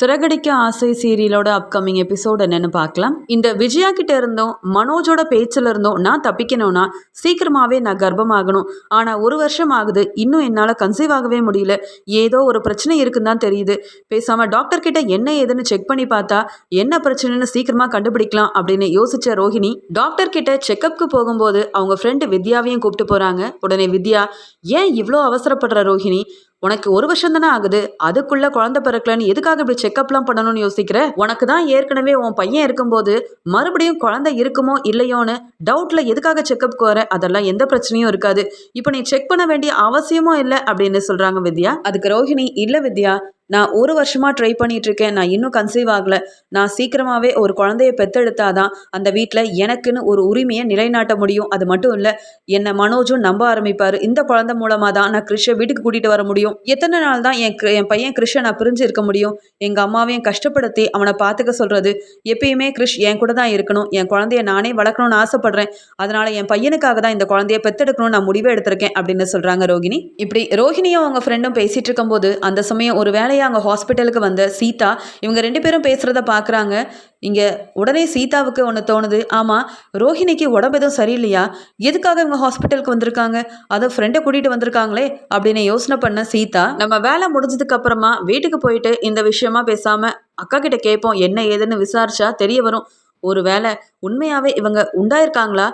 சிறகடிக்க ஆசை சீரியலோட upcoming episode என்னன்னு பார்க்கலாம். இந்த விஜயா கிட்ட இருந்தும் மனோஜோட பேச்சில் இருந்தும் நான் தப்பிக்கணும்னா சீக்கிரமாவே நான் கர்ப்பமாகணும். ஆனா ஒரு வருஷம் ஆகுது இன்னும் என்னால் கன்சீவ் ஆகவே முடியல. ஏதோ ஒரு பிரச்சனை இருக்குன்னு தான் தெரியுது. பேசாம டாக்டர் கிட்ட என்ன ஏதுன்னு செக் பண்ணி பார்த்தா என்ன பிரச்சனைன்னு சீக்கிரமா கண்டுபிடிக்கலாம் அப்படின்னு யோசிச்ச ரோஹிணி டாக்டர் கிட்ட செக்கப்க்கு போகும்போது அவங்க ஃப்ரெண்டு வித்யாவையும் கூப்பிட்டு போறாங்க. உடனே வித்யா ஏன் இவ்வளோ அவசரப்படுற ரோஹிணி? உனக்கு ஒரு வருஷம் தானே ஆகுது? அதுக்குள்ள குழந்தை பிறக்கலன்னு எதுக்காக இப்படி செக்அப்லாம் பண்ணணும்னு யோசிக்கிற? உனக்கு தான் ஏற்கனவே உன் பையன் இருக்கும்போது மறுபடியும் குழந்தை இருக்குமோ இல்லையோன்னு டவுட்ல எதுக்காக செக்அப்க்கு வர? அதெல்லாம் எந்த பிரச்சனையும் இருக்காது. இப்போ நீ செக் பண்ண வேண்டிய அவசியமும் இல்லை அப்படின்னு சொல்றாங்க வித்யா. அதுக்கு ரோஹிணி இல்லை வித்யா நான் ஒரு வருஷமா ட்ரை பண்ணிட்டு இருக்கேன் நான் இன்னும் கன்சீவ் ஆகல. நான் சீக்கிரமாவே ஒரு குழந்தைய பெத்தெடுத்தாதான் அந்த வீட்டில் எனக்குன்னு ஒரு உரிமையை நிலைநாட்ட முடியும். அது மட்டும் இல்லை என்னை மனோஜும் நம்ப ஆரம்பிப்பாரு. இந்த குழந்தை மூலமாக தான் நான் கிருஷை வீட்டுக்கு கூட்டிட்டு வர முடியும். எத்தனை நாள் தான் என் என் பையன் கிருஷை நான் பிரிஞ்சு இருக்க முடியும். எங்கள் அம்மாவையும் கஷ்டப்படுத்தி அவனை பார்த்துக்க சொல்றது. எப்பயுமே கிருஷ் என் கூட தான் இருக்கணும். என் குழந்தைய நானே வளர்க்கணும்னு ஆசைப்படுறேன். அதனால என் பையனுக்காக தான் இந்த குழந்தைய பெத்தெடுக்கணும்னு நான் முடிவே எடுத்திருக்கேன் அப்படின்னு சொல்றாங்க ரோகிணி. இப்படி ரோஹிணியும் அவங்க ஃப்ரெண்டும் பேசிட்டு இருக்கும்போது அந்த சமயம் ஒரு வேலையை அங்கே ஹாஸ்பிட்டலுக்கு வந்த சீதா இவங்க ரெண்டு பேரும் பேசுகிறத பார்க்குறாங்க இங்கே உடனே சீதாவுக்கு ஒன்று தோணுது. ஆமாம் ரோஹிணிக்கு உடம்பு எதுவும் சரியில்லையா? எதுக்காக இவங்க ஹாஸ்பிட்டலுக்கு வந்திருக்காங்க? அதை ஃப்ரெண்டை கூட்டிகிட்டு வந்திருக்காங்களே அப்படின்னு யோசனை பண்ண சீதா நம்ம வேலை முடிஞ்சதுக்கு அப்புறமா வீட்டுக்கு போயிட்டு இந்த விஷயமா பேசாமல் அக்கா கிட்ட கேட்போம் என்ன ஏதுன்னு விசாரிச்சா தெரிய வரும். ஒரு வேளை உண்மையாகவே இவங்க உண்டாயிருக்காங்களா?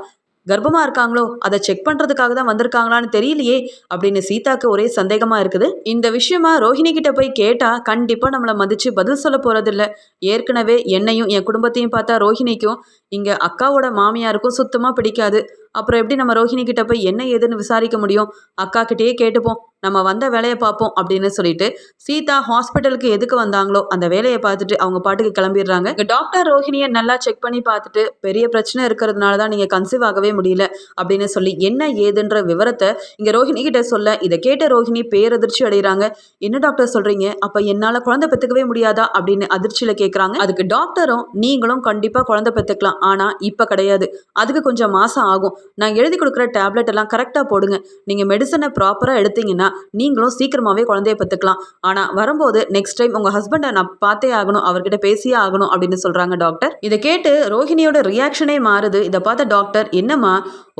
கர்ப்பமாக இருக்காங்களோ? அதை செக் பண்ணுறதுக்காக தான் வந்திருக்காங்களான்னு தெரியலையே அப்படின்னு சீதாக்கு ஒரே சந்தேகமாக இருக்குது. இந்த விஷயமா ரோஹிணி கிட்ட போய் கேட்டால் கண்டிப்பாக நம்மளை மதித்து பதில் சொல்ல போகிறதில்ல ஏற்கனவே என்னையும் என் குடும்பத்தையும் பார்த்தா ரோஹிணிக்கும் இங்கே அக்காவோட மாமியாருக்கும் சுத்தமாக பிடிக்காது. அப்புறம் எப்படி நம்ம ரோஹிணி கிட்ட போய் என்ன ஏதுன்னு விசாரிக்க முடியும்? அக்கா கிட்டேயே கேட்டுப்போம். நம்ம வந்த வேலையை பார்ப்போம் அப்படின்னு சொல்லிட்டு சீதா ஹாஸ்பிட்டலுக்கு எதுக்கு வந்தாங்களோ அந்த வேலையை பார்த்துட்டு அவங்க பாட்டுக்கு கிளம்பிடுறாங்க. டாக்டர் ரோஹிணியை நல்லா செக் பண்ணி பார்த்துட்டு பெரிய பிரச்சனை இருக்கிறதுனால தான் நீங்கள் கன்சீவ் ஆகவே முடியல அப்படின்னு சொல்லி என்ன ஏதுன்ற விவரத்தை இங்கே ரோஹிணி கிட்ட சொல்ல இதை கேட்ட ரோஹிணி பேரதிர்ச்சி அடைகிறாங்க. என்ன டாக்டர் சொல்றீங்க? அப்போ என்னால் குழந்தை பெற்றுக்கவே முடியாதா? அப்படின்னு அதிர்ச்சியில் கேட்குறாங்க அதுக்கு டாக்டரும் நீங்களும் கண்டிப்பாக குழந்தை பெற்றுக்கலாம் ஆனால் இப்போ கிடையாது. அதுக்கு கொஞ்சம் மாதம் ஆகும். நான் எழுதி கொடுக்குற டேப்லெட் எல்லாம் கரெக்டாக போடுங்க. நீங்கள் மெடிசனை ப்ராப்பராக எடுத்தீங்கன்னா நீங்களும் சீக்கிரமாகவே குழந்தைய பெற்றுக்கலாம். ஆனால் வரும்போது நெக்ஸ்ட் டைம் உங்கள் ஹஸ்பண்டை நான் பார்த்தே ஆகணும் அவர்கிட்ட பேசியே ஆகணும் அப்படின்னு சொல்கிறாங்க டாக்டர் இதை கேட்டு ரோஹிணியோட ரியாக்ஷனே மாறுது. இதை பார்த்த டாக்டர் என்னம்மா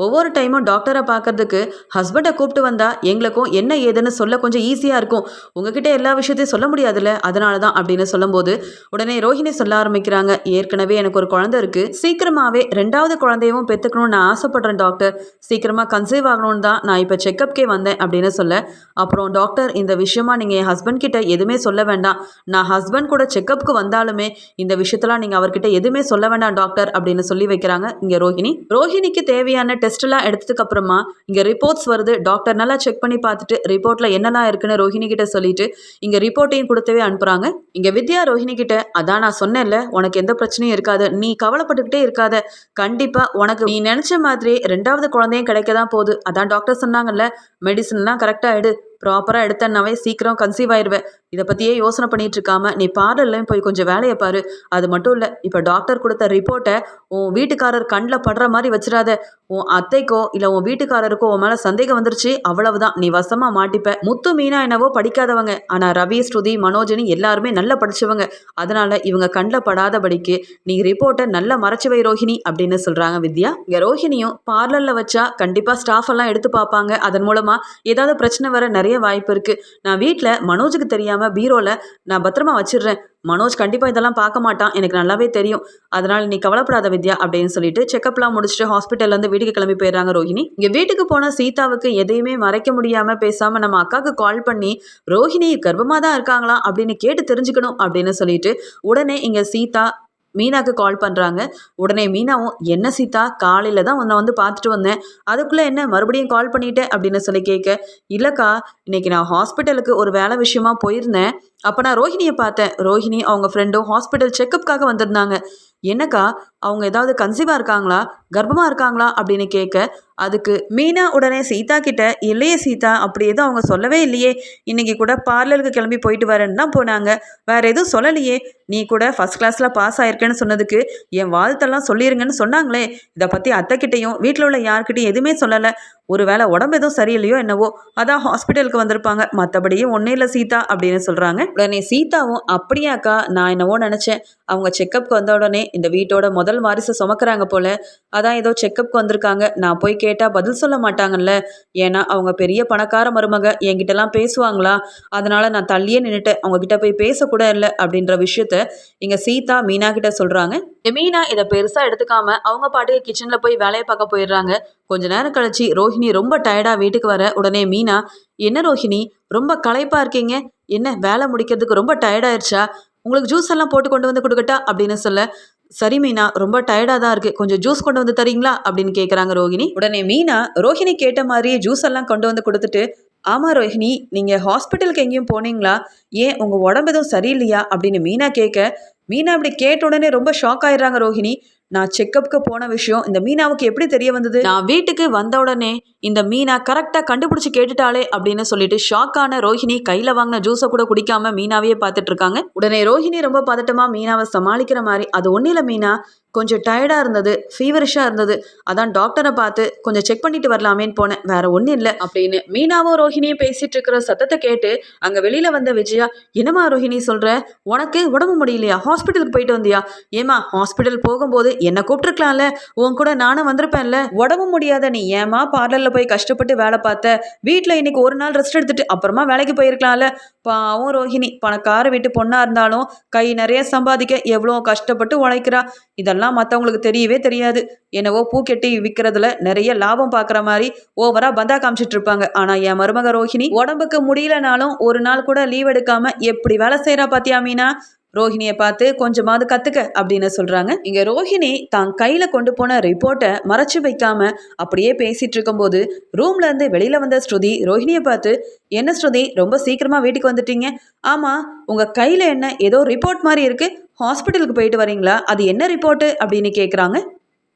ஒவ்வொரு டைமும் டாக்டரை பார்க்கறதுக்கு ஹஸ்பண்டை கூப்பிட்டு வந்தா எங்களுக்கும் என்ன ஏதுன்னு சொல்ல கொஞ்சம் ஈஸியாக இருக்கும். உங்ககிட்ட எல்லா விஷயத்தையும் சொல்ல முடியாதுல்ல? அதனால தான் அப்படின்னு சொல்லும்போது உடனே ரோஹிணி சொல்ல ஆரம்பிக்கிறாங்க. ஏற்கனவே எனக்கு ஒரு குழந்தை இருக்கு. சீக்கிரமாகவே ரெண்டாவது குழந்தையவும் பெற்றுக்கணும்னு நான் ஆசைப்படுறேன் டாக்டர் சீக்கிரமாக கன்சீவ் ஆகணும்னு தான் நான் இப்போ செக்கப்கே வந்தேன் அப்படின்னு சொல்ல அப்புறம் டாக்டர் இந்த விஷயமா நீங்கள் என் ஹஸ்பண்ட் கிட்ட எதுவுமே சொல்ல வேண்டாம். நான் ஹஸ்பண்ட் கூட செக்கப்புக்கு வந்தாலுமே இந்த விஷயத்தெல்லாம் நீங்கள் அவர்கிட்ட எதுவுமே சொல்ல வேண்டாம் டாக்டர் அப்படின்னு சொல்லி வைக்கிறாங்க. இங்கே ரோஹிணி. ரோஹிணிக்கு தேவையான டெஸ்ட் எடுத்ததுக்கப்புறமா எடுத்ததுக்கு அப்புறமா இங்கே ரிப்போர்ட்ஸ் வருது. டாக்டர் நல்லா செக் பண்ணி பார்த்துட்டு ரிப்போர்ட்டில் என்னெல்லாம் இருக்குன்னு ரோஹிணி கிட்ட சொல்லிட்டு இங்கே ரிப்போர்ட்டையும் கொடுத்தவே அனுப்புகிறாங்க இங்கே வித்யா ரோஹிணி கிட்ட அதான் நான் சொன்னேன்ல உனக்கு எந்த பிரச்சனையும் இருக்காது. நீ கவலைப்பட்டுக்கிட்டே இருக்காத. கண்டிப்பாக உனக்கு நீ நினச்ச மாதிரி ரெண்டாவது குழந்தையும் கிடைக்க தான் போகுது. அதான் டாக்டர் சொன்னாங்கல்ல மெடிசன்லாம் கரெக்டாக எடு. ப்ராப்பராக எடுத்தனாவே சீக்கிரம் கன்சீவ் ஆயிடுவேன் இதை பற்றியே யோசனை பண்ணிட்டு இருக்காம நீ பார்லர்லையும் போய் கொஞ்சம் வேலையை பாரு. அது மட்டும் இல்லை இப்போ டாக்டர் கொடுத்த ரிப்போர்ட்டை உன் வீட்டுக்காரர் கண்ணில் படுற மாதிரி வச்சிடாத. உன் அத்தைக்கோ இல்லை உன் வீட்டுக்காரருக்கோ உன் மேலே சந்தேகம் வந்துருச்சு அவ்வளவுதான். நீ வசமாக மாட்டிப்ப. முத்து மீனா என்னவோ படிக்காதவங்க. ஆனால் ரவி ஸ்ருதி மனோஜினி எல்லாருமே நல்லா படித்தவங்க அதனால இவங்க கண்ணில் படாதபடிக்கு நீ ரிப்போர்ட்டை நல்லா மறைச்சு வை ரோஹிணி அப்படின்னு சொல்கிறாங்க வித்யா. இங்கே ரோஹிணியும் பார்லரில் வச்சா கண்டிப்பாக ஸ்டாஃப் எல்லாம் எடுத்து பார்ப்பாங்க. அதன் மூலமாக ஏதாவது பிரச்சனை வர நிறைய வாய்ப்பு இருக்குது நான் வீட்டில் மனோஜுக்கு தெரியாமல் பீரோவில் நான் பத்திரமா வச்சிடுறேன். மனோஜ் கண்டிப்பாக இதெல்லாம் பார்க்க மாட்டான். எனக்கு நல்லாவே தெரியும். அதனால் நீ கவலைப்படாத வித்யா அப்படின்னு சொல்லிட்டு செக்கப்லாம் முடிச்சுட்டு ஹாஸ்பிட்டல்லேருந்து வீட்டுக்கு கிளம்பி போயிடுறாங்க ரோஹிணி. இங்கே வீட்டுக்கு போன சீதாவுக்கு எதையுமே மறைக்க முடியாமல் பேசாமல் நம்ம அக்காவுக்கு கால் பண்ணி ரோஹிணி கர்ப்பமாக தான் இருக்காங்களா? அப்படின்னு கேட்டு தெரிஞ்சுக்கணும் அப்படின்னு சொல்லிட்டு உடனே இங்கே சீதா மீனாக்கு கால் பண்ணுறாங்க உடனே மீனாவும் என்ன சீதா காலையில் தான் உன்னை வந்து பார்த்துட்டு வந்தேன். அதுக்குள்ளே என்ன மறுபடியும் கால் பண்ணிட்டேன் அப்படின்னு சொல்லி கேட்க இல்லைக்கா இன்னைக்கு நான் ஹாஸ்பிட்டலுக்கு ஒரு வேலை விஷயமா போயிருந்தேன். அப்போ நான் ரோஹிணியை பார்த்தேன். ரோஹிணி அவங்க ஃப்ரெண்டும் ஹாஸ்பிட்டல் செக்கப்புக்காக வந்திருந்தாங்க. என்னக்கா அவங்க ஏதாவது கன்சீவாக இருக்காங்களா? கர்ப்பமாக இருக்காங்களா? அப்படின்னு கேட்க அதுக்கு மீனா உடனே சீதா கிட்ட இல்லையே சீதா அப்படி எதுவும் அவங்க சொல்லவே இல்லையே. இன்னைக்கு கூட பார்லருக்கு கிளம்பி போயிட்டு வரேன்னு தான் போனாங்க. வேற எதுவும் சொல்லலையே. நீ கூட ஃபர்ஸ்ட் கிளாஸில் பாஸ் ஆயிருக்கேன்னு சொன்னதுக்கு என் வாழ்த்தெல்லாம் சொல்லிடுங்கன்னு சொன்னாங்களே. இதை பற்றி அத்தைக்கிட்டையும் வீட்டில் உள்ள யார்கிட்டையும் எதுவுமே சொல்லலை. ஒருவேளை உடம்பு எதுவும் சரியில்லையோ என்னவோ அதான் ஹாஸ்பிட்டலுக்கு வந்திருப்பாங்க. மற்றபடியே ஒன்றும் இல்லை சீதா அப்படின்னு சொல்கிறாங்க உடனே சீதாவும் அப்படியாக்கா நான் என்னவோ நினச்சேன். அவங்க செக்கப்புக்கு வந்த உடனே இந்த வீட்டோட முதல் வாரிசை சுமக்கிறாங்க போல. அதான் ஏதோ செக்கப்புக்கு வந்திருக்காங்க. நான் போய் கேட்டால் பதில் சொல்ல மாட்டாங்கல்ல. ஏன்னா அவங்க பெரிய பணக்கார மருமக. என்கிட்டலாம் பேசுவாங்களா? அதனால நான் தள்ளியே நின்றுட்டு அவங்கக்கிட்ட போய் பேசக்கூட இல்லை அப்படின்ற விஷயத்த இங்கே சீதா மீனா கிட்ட சொல்கிறாங்க மீனா இதை பெருசாக எடுத்துக்காம அவங்க பாட்டுக்கு கிச்சனில் போய் வேலையை பார்க்க போயிடுறாங்க. கொஞ்ச நேரம் கழிச்சு ரோஹிணி ரொம்ப டயர்டாக வீட்டுக்கு வர உடனே மீனா என்ன ரோஹிணி? ரொம்ப களைப்பாக இருக்கீங்க? என்ன வேலை முடிக்கிறதுக்கு ரொம்ப டயர்டாயிருச்சா உங்களுக்கு ஜூஸ் எல்லாம் போட்டு கொண்டு வந்து கொடுக்கட்டா? அப்படின்னு சொல்ல சரி மீனா ரொம்ப டயர்டாக தான் இருக்குது கொஞ்சம் ஜூஸ் கொண்டு வந்து தரீங்களா? அப்படின்னு கேட்குறாங்க ரோஹிணி. உடனே மீனா ரோஹிணி கேட்ட மாதிரியே ஜூஸ் எல்லாம் கொண்டு வந்து கொடுத்துட்டு ஆமாம் ரோஹிணி நீங்கள் ஹாஸ்பிட்டலுக்கு எங்கேயும் போனீங்களா? ஏன் உங்கள் உடம்பு எதுவும் சரியில்லையா? அப்படின்னு மீனா கேட்க மீனா அப்படி கேட்ட உடனே ரொம்ப ஷாக் ஆயிடுறாங்க ரோஹிணி. நான் செக்கப்புக்கு போன விஷயம் இந்த மீனாவுக்கு எப்படி தெரிய வந்தது? நான் வீட்டுக்கு வந்த உடனே இந்த மீனா கரெக்டாக கண்டுபிடிச்சு கேட்டுட்டாளே அப்படின்னு சொல்லிட்டு ஷாக்கான ரோஹிணி கையில் வாங்கின ஜூஸை கூட குடிக்காம மீனாவே பார்த்துட்டு இருக்காங்க. உடனே ரோஹிணி ரொம்ப பதட்டமா மீனாவை சமாளிக்கிற மாதிரி அது ஒன்றும் இல்லை மீனா கொஞ்சம் டயர்டாக இருந்தது ஃபீவரிஷாக இருந்தது. அதான் டாக்டரை பார்த்து கொஞ்சம் செக் பண்ணிட்டு வரலாமேன்னு போனேன் வேற ஒன்றும் இல்லை அப்படின்னு மீனாவும் ரோஹிணியும் பேசிட்டு இருக்கிற சத்தத்தை கேட்டு அங்கே வெளியில் வந்த விஜயா என்னம்மா ரோஹிணி சொல்கிற உனக்கு உடம்பு முடியலையா? ஹாஸ்பிட்டலுக்கு போயிட்டு வந்தியா? ஏமா ஹாஸ்பிட்டல் போகும்போது என்னை கூப்பிட்டுருக்கலாம்ல? உன் கூட நானும் வந்திருப்பேன்ல. உடம்பு முடியாத நீ ஏமா பார்லரில் போய் கஷ்டப்பட்டு வேலை பார்த்த? வீட்டில் இன்னைக்கு ஒரு நாள் ரெஸ்ட் எடுத்துட்டு அப்புறமா வேலைக்கு போயிருக்கலாம்ல? பாவம் ரோஹிணி பணக்கார வீட்டு பொண்ணாக இருந்தாலும் கை நிறைய சம்பாதிக்க எவ்வளோ கஷ்டப்பட்டு உழைக்கிறா? இதெல்லாம் மற்றவங்களுக்கு தெரியவே தெரியாது. என்னவோ பூ கெட்டி விற்கிறதுல நிறைய லாபம் பார்க்குற மாதிரி ஓவரா பந்தா காமிச்சிட்டு இருப்பாங்க. ஆனால் என் மருமக ரோஹிணி உடம்புக்கு முடியலனாலும் ஒரு நாள் கூட லீவ் எடுக்காம எப்படி வேலை செய்கிறா பாத்தியா மீனா? ரோஹிணியை பார்த்து கொஞ்சமாவது கத்துக்க அப்படின்னு சொல்றாங்க. இங்க ரோஹிணி தான் கையில கொண்டு போன ரிப்போர்ட்டை மறைச்சு வைக்காம அப்படியே பேசிட்டு இருக்கும்போது ரூம்ல இருந்து வெளியில வந்த ஸ்ருதி ரோஹிணியை பார்த்து என்ன ஸ்ருதி ரொம்ப சீக்கிரமா வீட்டுக்கு வந்துட்டீங்க? ஆமா உங்க கையில என்ன ஏதோ ரிப்போர்ட் மாதிரி இருக்கு. ஹாஸ்பிட்டலுக்கு போயிட்டு வரீங்களா? அது என்ன ரிப்போர்ட்டு அப்படின்னு கேட்குறாங்க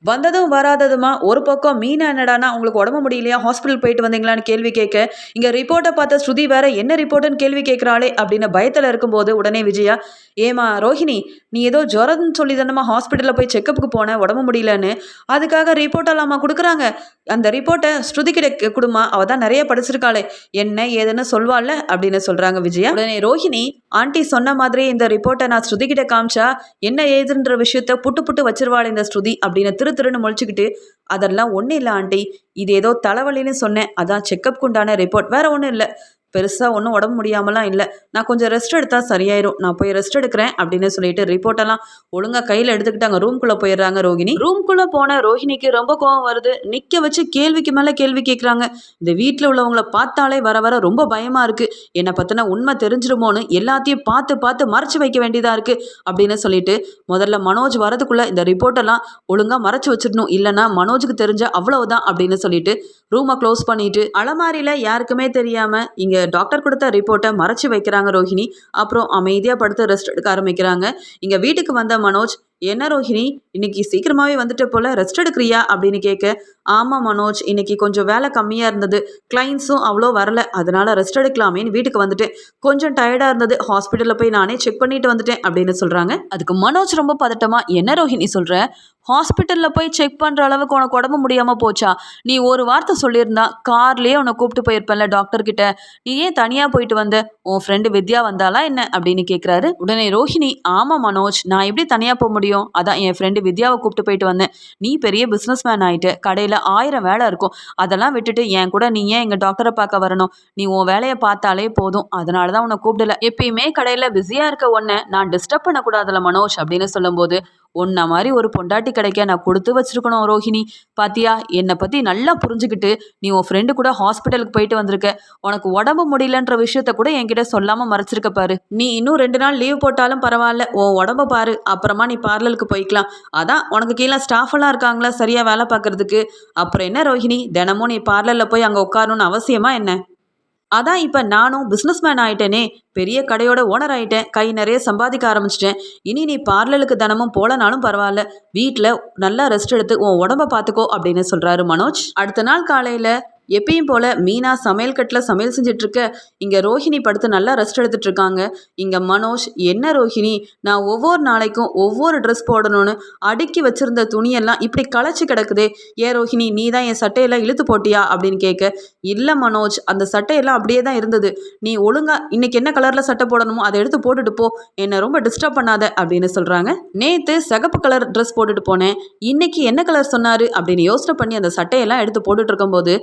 வந்ததும் வராததுமா ஒரு பக்கம் மீனா என்னடானா உங்களுக்கு உடம்பு முடியலையா? ஹாஸ்பிட்டல் போயிட்டு வந்தீங்களான்னு கேள்வி கேட்க இங்கே ரிப்போர்ட்டை பார்த்த ஸ்ருதி வேற என்ன ரிப்போர்ட்டுன்னு கேள்வி கேட்குறாளே அப்படின்னு பயத்தில் இருக்கும்போது உடனே விஜயா ஏமா ரோஹிணி நீ ஏதோ ஜுரம்னு சொல்லி தானம்மா ஹாஸ்பிட்டலில் போய் செக்கப்புக்கு போன உடம்பு முடியலன்னு. அதுக்காக ரிப்போர்ட் எல்லாமா கொடுக்குறாங்க. அந்த ரிப்போர்ட்டை ஸ்ருதி கிட்ட கொடுமா அவள் தான் நிறைய படிச்சிருக்காளே. என்ன ஏதுன்னு சொல்வாள்ல? அப்படின்னு சொல்கிறாங்க விஜயா. உடனே ரோஹிணி ஆண்டி சொன்ன மாதிரி இந்த ரிப்போர்ட்டை நான் ஸ்ருதி கிட்ட காமிச்சா என்ன ஏதுன்ற விஷயத்த புட்டு புட்டு வச்சிருவாள் இந்த ஸ்ருதி அப்படின்னு திரு திருன்னு முழிச்சுக்கிட்டு அதெல்லாம் ஒன்றும் இல்லை ஆண்டி. இது ஏதோ தலைவலின்னு சொன்னேன். அதான் செக்கப் உண்டான ரிப்போர்ட் வேற ஒன்றும் இல்லை. பெருசாக ஒன்றும் உடம்பு முடியாமலாம் இல்லை. நான் கொஞ்சம் ரெஸ்ட் எடுத்தால் சரியாயிரும். நான் போய் ரெஸ்ட் எடுக்கிறேன் அப்படின்னு சொல்லிட்டு ரிப்போர்ட்டெல்லாம் ஒழுங்காக கையில் எடுத்துக்கிட்டாங்க. ரூம்குள்ளே போயிடுறாங்க ரோகிணி. ரூம்குள்ளே போன ரோஹிணிக்கு ரொம்ப கோவம் வருது. நிற்க வச்சு கேள்விக்கு மேலே கேள்வி கேட்குறாங்க இந்த வீட்டில் உள்ளவங்கள பார்த்தாலே வர வர ரொம்ப பயமாக இருக்குது என்னை பற்றின உண்மை தெரிஞ்சிருமோன்னு எல்லாத்தையும் பார்த்து பார்த்து மறைச்சு வைக்க வேண்டியதாக இருக்குது அப்படின்னு சொல்லிட்டு முதல்ல மனோஜ் வரதுக்குள்ளே இந்த ரிப்போர்ட்டெல்லாம் ஒழுங்காக மறைச்சு வச்சிடணும். இல்லைன்னா மனோஜுக்கு தெரிஞ்ச அவ்வளவுதான் அப்படின்னு சொல்லிட்டு ரூமை க்ளோஸ் பண்ணிட்டு அலமாரியில் யாருக்குமே தெரியாமல் இங்கே டாக்டர் கொடுத்த ரிப்போர்ட்டை மறைச்சு வைக்கிறாங்க ரோஹிணி. அப்புறம் அமைதியாக படுத்து ரெஸ்ட் எடுக்க ஆரம்பிக்கிறாங்க. இங்கே வீட்டுக்கு வந்த மனோஜ் என்ன ரோஹிணி இன்னைக்கு சீக்கிரமாகவே வந்துட்டு போல ரெஸ்ட் எடுக்கிறியா? அப்படின்னு கேட்க ஆமாம் மனோஜ் இன்னைக்கு கொஞ்சம் வேலை கம்மியாக இருந்தது. கிளைண்ட்ஸும் அவ்வளோ வரல. அதனால ரெஸ்ட் எடுக்கலாமேன்னு வீட்டுக்கு வந்துட்டேன். கொஞ்சம் டயர்டாக இருந்தது. ஹாஸ்பிட்டலில் போய் நானே செக் பண்ணிட்டு வந்துட்டேன். அப்படின்னு சொல்கிறாங்க அதுக்கு மனோஜ் ரொம்ப பதட்டமாக என்ன ரோஹிணி சொல்கிற ஹாஸ்பிட்டலில் போய் செக் பண்ணுற அளவுக்கு உனக்கு உடம்பு முடியாமல் போச்சா? நீ ஒரு வார்த்தை சொல்லியிருந்தா கார்லேயே உன்னை கூப்பிட்டு போயிருப்பேன்ல டாக்டர்கிட்ட நீ ஏன் தனியாக போயிட்டு வந்த? உன் ஃப்ரெண்டு வித்யா வந்தாலா என்ன? அப்படின்னு கேட்குறாரு உடனே ரோஹிணி ஆமாம் மனோஜ் நான் எப்படி தனியாக போக முடியும்? அதான் என் ஃப்ரெண்டு வித்யாவை கூப்பிட்டு போயிட்டு வந்தேன். நீ பெரிய பிஸ்னஸ் மேன் ஆகிட்டு கடையில் ஆயிரம் வேலை இருக்கும். அதெல்லாம் விட்டுட்டு என் கூட நீ ஏன் எங்கள் டாக்டரை பார்க்க வரணும்? நீ உன் வேலையை பார்த்தாலே போதும். அதனால தான் உன்னை கூப்பிடல. எப்பயுமே கடையில் பிஸியாக இருக்க உன்னை நான் டிஸ்டர்ப் பண்ணக்கூடாதுல மனோஜ் அப்படின்னு சொல்லும்போது உன்ன மாதிரி ஒரு பொண்டாட்டி கிடைக்க நான் கொடுத்து வச்சிருக்கணும் ரோஹிணி. பாத்தியா? என்னை பற்றி நல்லா புரிஞ்சுக்கிட்டு நீ உன் ஃப்ரெண்டு கூட ஹாஸ்பிட்டலுக்கு போயிட்டு வந்திருக்க. உனக்கு உடம்பு முடியலன்ற விஷயத்த கூட என்கிட்ட சொல்லாமல் மறைச்சிருக்க பாரு. நீ இன்னும் ரெண்டு நாள் லீவ் போட்டாலும் பரவாயில்ல. உன் உடம்ப பாரு. அப்புறமா நீ பார்லருக்கு போய்க்கலாம். அதான் உனக்கு கீழே ஸ்டாஃப் எல்லாம் இருக்காங்களா? சரியாக வேலை பார்க்கறதுக்கு. அப்புறம் என்ன ரோஹிணி? தினமும் நீ பார்லரில் போய் அங்கே உட்காரணும்னு அவசியமா என்ன? அதான் இப்போ நானும் பிஸ்னஸ்மேன் ஆயிட்டேனே பெரிய கடையோட ஓனர் ஆயிட்டேன் கை நிறைய சம்பாதிக்க ஆரம்பிச்சிட்டேன். இனி நீ பார்லருக்கு தினமும் போலனாலும் பரவாயில்ல வீட்டில் நல்லா ரெஸ்ட் எடுத்து உன் உடம்ப பார்த்துக்கோ அப்படின்னு சொல்கிறாரு மனோஜ். அடுத்த நாள் காலையில் எப்பயும் போல் மீனா சமையல் கட்டில் சமையல் செஞ்சிட்ருக்க. இங்கே ரோஹிணி படுத்து நல்லா ரெஸ்ட் எடுத்துட்டு இருக்காங்க இங்கே மனோஜ் என்ன ரோஹிணி? நான் ஒவ்வொரு நாளைக்கும் ஒவ்வொரு ட்ரெஸ் போடணும்னு அடுக்கி வச்சுருந்த துணியெல்லாம் இப்படி களைச்சி கிடக்குதே. ஏ ரோஹிணி நீ தான் என் சட்டையெல்லாம் இழுத்து போட்டியா? அப்படின்னு கேட்க இல்லை மனோஜ் அந்த சட்டையெல்லாம் அப்படியே தான் இருந்தது. நீ ஒழுங்கா இன்னைக்கு என்ன கலரில் சட்டை போடணுமோ அதை எடுத்து போட்டுட்டு போ. என்னை ரொம்ப டிஸ்டர்ப் பண்ணாத அப்படின்னு சொல்கிறாங்க நேற்று சிகப்பு கலர் ட்ரெஸ் போட்டுட்டு போனேன். இன்னைக்கு என்ன கலர் சொன்னார்? அப்படின்னு யோசனை பண்ணி அந்த சட்டையெல்லாம் எடுத்து போட்டுட்டு இருக்கும்போது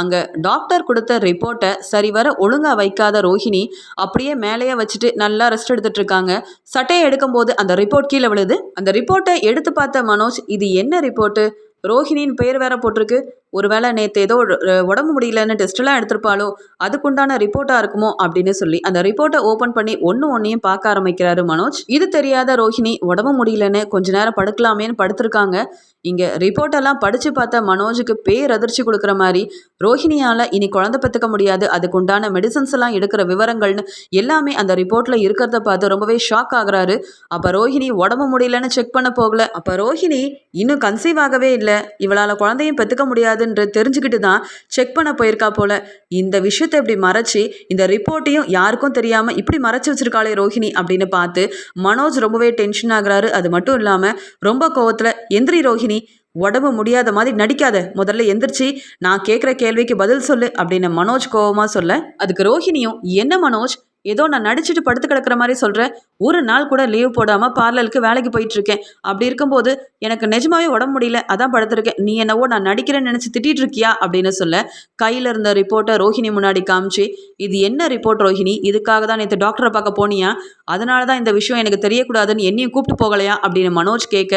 அங்கே டாக்டர் கொடுத்த ரிப்போர்ட்டை சரிவர ஒழுங்காக வைக்காத ரோஹிணி அப்படியே மேலேயே வச்சுட்டு நல்லா ரெஸ்ட் எடுத்துட்டு இருக்காங்க சட்டையை எடுக்கும்போது அந்த ரிப்போர்ட் கீழே விழுது. அந்த ரிப்போர்ட்டை எடுத்து பார்த்த மனோஜ் இது என்ன ரிப்போர்ட்டு ரோஹிணின்னு பேர் வேற போட்டிருக்கு. ஒருவேளை நேற்று ஏதோ ஒரு, உடம்பு முடியலன்னு டெஸ்ட்டெல்லாம் எடுத்திருப்பாளோ அதுக்குண்டான ரிப்போர்ட்டாக இருக்குமோ அப்படின்னு சொல்லி அந்த ரிப்போர்ட்டை ஓப்பன் பண்ணி ஒன்று ஒன்றையும் பார்க்க ஆரம்பிக்கிறாரு மனோஜ். இது தெரியாத ரோஹிணி உடம்பு முடியலன்னு கொஞ்ச நேரம் படுக்கலாமேன்னு படுத்திருக்காங்க. இங்கே ரிப்போர்ட்டெல்லாம் படித்து பார்த்த மனோஜுக்கு பேர் அதிர்ச்சி கொடுக்குற மாதிரி ரோஹிணியால் இனி குழந்தை பெற்றுக்க முடியாது அதுக்குண்டான மெடிசன்ஸ் எல்லாம் எடுக்கிற விவரங்கள்னு எல்லாமே அந்த ரிப்போர்ட்டில் இருக்கிறத பார்த்து ரொம்பவே ஷாக் ஆகுறாரு. அப்போ ரோஹிணி உடம்பு முடியலன்னு செக் பண்ண போகல. அப்போ ரோஹிணி இன்னும் கன்சீவ் ஆகவே இல்லை. இவளால் குழந்தையும் பெற்றுக்க முடியாது. முடியாதுன்ற தெரிஞ்சுக்கிட்டு தான் செக் பண்ண போயிருக்கா போல. இந்த விஷயத்தை இப்படி மறைச்சி இந்த ரிப்போர்ட்டையும் யாருக்கும் தெரியாமல் இப்படி மறைச்சி வச்சிருக்காளே ரோஹிணி அப்படின்னு பார்த்து மனோஜ் ரொம்பவே டென்ஷன் ஆகுறாரு. அது மட்டும் இல்லாமல் ரொம்ப கோவத்தில் எந்திரி ரோஹிணி உடம்பு முடியாத மாதிரி நடிக்காத. முதல்ல எந்திரிச்சு நான் கேட்குற கேள்விக்கு பதில் சொல்லு அப்படின்னு மனோஜ் கோவமாக சொல்ல அதுக்கு ரோஹிணியும் என்ன மனோஜ் ஏதோ நான் நடிச்சிட்டு படுத்து கிடக்கிற மாதிரி சொல்கிறேன் ஒரு நாள் கூட லீவ் போடாமல் பார்லருக்கு வேலைக்கு போயிட்டு இருக்கேன் அப்படி இருக்கும்போது எனக்கு நிஜமாவே உடம்பு முடியல. அதான் படுத்திருக்கேன். நீ என்னவோ நான் நடிக்கிறேன்னு நினச்சி திட்டிகிட்டு இருக்கியா அப்படின்னு சொல்ல கையில் இருந்த ரிப்போர்ட்டை ரோஹிணி முன்னாடி காமிச்சு இது என்ன ரிப்போர்ட் ரோஹிணி? இதுக்காக தான் நேற்று டாக்டரை பார்க்க போனியா? அதனால தான் இந்த விஷயம் எனக்கு தெரியக்கூடாதுன்னு என்னையும் கூப்பிட்டு போகலையா? அப்படின்னு மனோஜ் கேட்க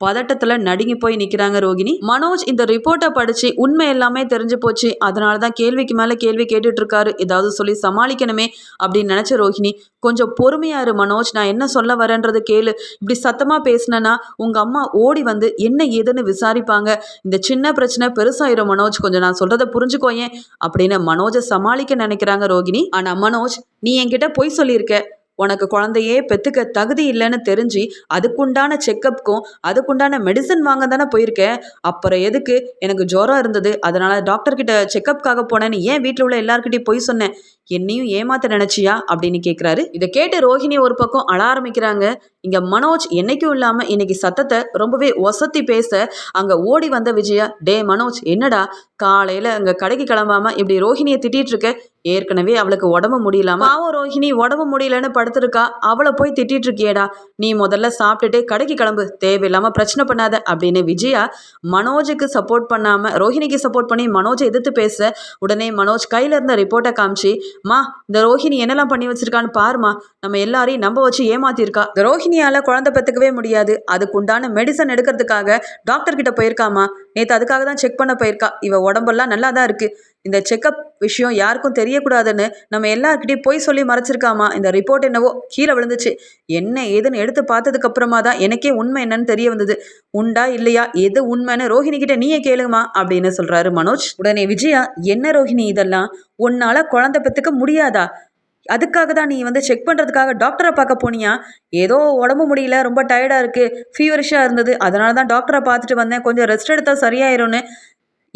பதட்டத்தில் நடுங்கி போய் நிற்கிறாங்க ரோகிணி. மனோஜ் இந்த ரிப்போர்ட்டை படித்து உண்மை எல்லாமே தெரிஞ்சு போச்சு. அதனால தான் கேள்விக்கு மேலே கேள்வி கேட்டுட்டு இருக்காரு ஏதாவது சொல்லி சமாளிக்கணுமே அப்படின்னு நினச்ச ரோஹிணி கொஞ்சம் பொறுமையாரு மனோஜ் நான் என்ன சொல்ல வரேன்றது கேளு. இப்படி சத்தமாக பேசினேன்னா உங்கள் அம்மா ஓடி வந்து என்ன ஏதுன்னு விசாரிப்பாங்க. இந்த சின்ன பிரச்சனை பெருசாயிரும் மனோஜ். கொஞ்சம் நான் சொல்கிறத புரிஞ்சுக்கோயேன் அப்படின்னு மனோஜை சமாளிக்க நினைக்கிறாங்க ரோகிணி. ஆனால் மனோஜ் நீ என்கிட்ட பொய் சொல்லியிருக்க. உனக்கு குழந்தையே பெற்றுக்க தகுதி இல்லைன்னு தெரிஞ்சு அதுக்குண்டான செக்கப்புக்கும் அதுக்குண்டான மெடிசன் வாங்க தானே போயிருக்கேன் அப்புறம் எதுக்கு? எனக்கு ஜுரம் இருந்தது. அதனால் டாக்டர்கிட்ட செக்கப்புக்காக போனேன்னு ஏன் வீட்டில் உள்ள எல்லார்கிட்டையும் பொய் சொன்னேன்? என்னையும் ஏமாத்த நினைச்சியா? அப்படின்னு கேட்குறாரு இதை கேட்டு ரோஹிணி ஒரு பக்கம் அழ ஆரம்பிக்கிறாங்க. இங்கே மனோஜ் என்னைக்கும் இல்லாமல் இன்னைக்கு சத்தத்தை ரொம்பவே ஒசத்தி பேச அங்கே ஓடி வந்த விஜயா டே மனோஜ் என்னடா? காலையில் அங்கே கடைக்கு கிளம்பாம இப்படி ரோஹிணியை திட்டிட்டு இருக்க? ஏற்கனவே அவளுக்கு உடம்பு முடியலாம. பாவம் ரோஹிணி உடம்பு முடியலன்னு படுத்திருக்கா. அவளை போய் திட்டிட்டு இருக்கியேடா. நீ முதல்ல சாப்பிட்டுட்டு கடைக்கு கிளம்பு. தேவையில்லாம பிரச்சனை பண்ணாத. அப்படின்னு விஜயா மனோஜுக்கு சப்போர்ட் பண்ணாம ரோஹிணிக்கு சப்போர்ட் பண்ணி மனோஜை எதிர்த்து பேச உடனே மனோஜ் கையில இருந்த ரிப்போர்ட்டை காமிச்சு மா இந்த ரோஹிணி என்னெல்லாம் பண்ணி வச்சிருக்கான்னு பாருமா. நம்ம எல்லாரையும் நம்ப வச்சு ஏமாத்திருக்கா இந்த ரோஹிணியால குழந்தை பெற்றுக்கவே முடியாது. அதுக்குண்டான மெடிசன் எடுக்கிறதுக்காக டாக்டர் கிட்ட போயிருக்காமா. நேற்று அதுக்காக தான் செக் பண்ண போயிருக்கா. இவ உடம்பெல்லாம் நல்லா தான் இருக்கு. இந்த செக்கப் விஷயம் யாருக்கும் தெரியக்கூடாதுன்னு நம்ம எல்லாருக்கிட்டையும் போய் சொல்லி மறைச்சிருக்காமா? இந்த ரிப்போர்ட் என்னவோ கீழே விழுந்துச்சு. என்ன ஏதுன்னு எடுத்து பார்த்ததுக்கு அப்புறமா தான் எனக்கே உண்மை என்னன்னு தெரிய வந்தது. உண்டா இல்லையா? எது உண்மைன்னு ரோஹிணி கிட்ட நீயே கேளுமா அப்படின்னு சொல்றாரு மனோஜ். உடனே விஜயா என்ன ரோஹிணி இதெல்லாம்? உன்னால குழந்தை பெற்றுக்க முடியாதா? அதுக்காக தான் நீ வந்து செக் பண்ணுறதுக்காக டாக்டரை பார்க்க போனியா? ஏதோ உடம்பு முடியல ரொம்ப டயர்டாக இருக்குது ஃபீவரிஷாக இருந்தது. அதனால தான் டாக்டரை பார்த்துட்டு வந்தேன். கொஞ்சம் ரெஸ்ட் எடுத்தால் சரியாயிரும்னு.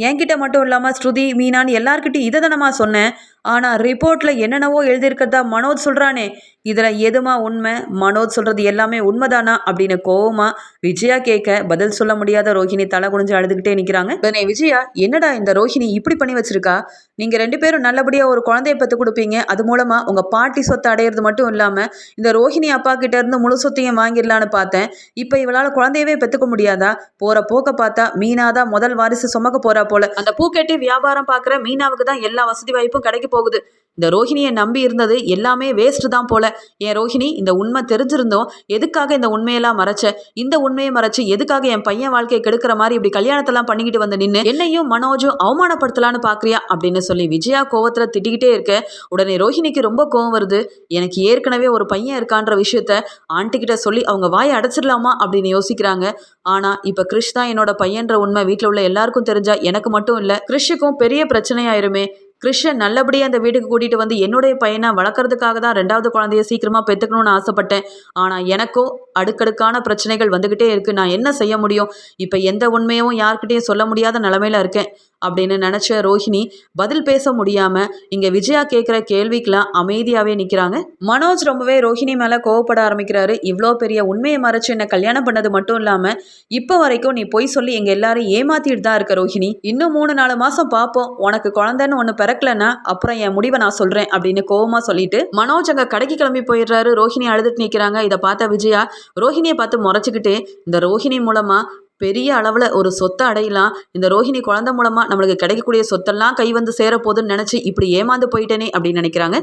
என்கிட்ட மட்டும் இல்லாமல் ஸ்ருதி மீனான்னு எல்லாருக்கிட்டையும் இதை தானம்மா சொன்னேன். ஆனால் ரிப்போர்ட்டில் என்னென்னவோ எழுதியிருக்கிறதா மனோஜ் சொல்கிறானே இதில் எதுமா உண்மை? மனோஜ் சொல்கிறது எல்லாமே உண்மைதானா? அப்படின்னு கோவமாக விஜயா கேட்க பதில் சொல்ல முடியாத ரோஹிணி தலை குனிஞ்சு அழுதுகிட்டே நிற்கிறாங்க உடனே விஜயா என்னடா இந்த ரோஹிணி இப்படி பண்ணி வச்சிருக்கா? நீங்கள் ரெண்டு பேரும் நல்லபடியாக ஒரு குழந்தைய பெற்று கொடுப்பீங்க. அது மூலமாக உங்கள் பாட்டி சொத்தை அடையிறது மட்டும் இல்லாமல் இந்த ரோஹிணி அப்பா கிட்ட இருந்து முழு சொத்தையும் வாங்கிடலான்னு பார்த்தேன். இப்போ இவளால் குழந்தையவே பெற்றுக்க முடியாதா? போகிற போக்க பார்த்தா மீனா தான் முதல் வாரிசு சுமக்க போகிறா போல. அந்த பூக்கெட்டி வியாபாரம் பார்க்குற மீனாவுக்கு தான் எல்லா வசதி வாய்ப்பும் கிடைக்க போகுது. இந்த ரோஹிணியை நம்பி இருந்தது எல்லாமே வேஸ்ட் தான் போல. என் ரோஹிணி இந்த உண்மை தெரிஞ்சிருந்தோம். எதுக்காக இந்த உண்மையெல்லாம் மறைச்ச? இந்த உண்மையை மறைச்சு எதுக்காக என் பையன் வாழ்க்கையை கெடுக்கிற மாதிரி இப்படி கல்யாணத்தெல்லாம் பண்ணிக்கிட்டு வந்து நின்று என்னையும் மனோஜும் அவமானப்படுத்தலான்னு பார்க்குறியா அப்படின்னு சொல்லி விஜயா கோவத்தில் திட்டிக்கிட்டே இருக்க உடனே ரோஹிணிக்கு ரொம்ப கோவம் வருது. எனக்கு ஏற்கனவே ஒரு பையன் இருக்கான்ற விஷயத்த ஆண்டி கிட்ட சொல்லி அவங்க வாயை அடைச்சிடலாமா அப்படின்னு யோசிக்கிறாங்க. ஆனால் இப்போ கிறிஷ் தான் என்னோட பையன்ற உண்மை வீட்டில் உள்ள எல்லாருக்கும் தெரிஞ்சா எனக்கு மட்டும் இல்லை கிறிஷுக்கும் பெரிய பிரச்சனையாயிருமே. கிருஷ்ணன் நல்லபடியாக அந்த வீட்டுக்கு கூட்டிகிட்டு வந்து என்னுடைய பையனை வளர்க்குறதுக்காக தான் ரெண்டாவது குழந்தைய சீக்கிரமாக பெற்றுக்கணும்னு ஆசைப்பட்டேன். ஆனால் எனக்கோ அடுக்கடுக்கான பிரச்சனைகள் வந்துக்கிட்டே இருக்குது நான் என்ன செய்ய முடியும்? இப்போ எந்த உண்மையும் யார்கிட்டையும் சொல்ல முடியாத நிலமையில இருக்கேன். அப்படின்னு நினச்ச ரோஹிணி பதில் பேச முடியாமல் இங்கே விஜயா கேட்குற கேள்விக்கெலாம் அமைதியாகவே நிற்கிறாங்க மனோஜ் ரொம்பவே ரோஹிணி மேலே கோவப்பட ஆரம்பிக்கிறாரு. இவ்வளோ பெரிய உண்மையை மறைச்சு என்னை கல்யாணம் பண்ணது மட்டும் இல்லாமல் இப்போ வரைக்கும் நீ பொய் சொல்லி எங்கள் எல்லாரும் ஏமாத்திட்டு தான் இருக்க ரோஹிணி. இன்னும் மூணு நாலு மாதம் பார்ப்போம் உனக்கு குழந்தைன்னு ஒன்று பிறக்கலன்னா அப்புறம் என் முடிவை நான் சொல்கிறேன் அப்படின்னு கோவமாக சொல்லிட்டு மனோஜ் அங்கே கடைக்கு கிளம்பி போயிடுறாரு. ரோஹிணி அழுதுட்டு நிற்கிறாங்க இதை பார்த்த விஜயா ரோஹிணியை பார்த்து முறைச்சிக்கிட்டே இந்த ரோஹிணி மூலமாக பெரிய அளவில் ஒரு சொத்தை அடையலாம். இந்த ரோஹிணி குழந்தை மூலமாக நம்மளுக்கு கிடைக்கக்கூடிய சொத்தெல்லாம் கை வந்து சேரப்போகுதுன்னு நினச்சி இப்படி ஏமாந்து போயிட்டேனே அப்படின்னு நினைக்கிறாங்க.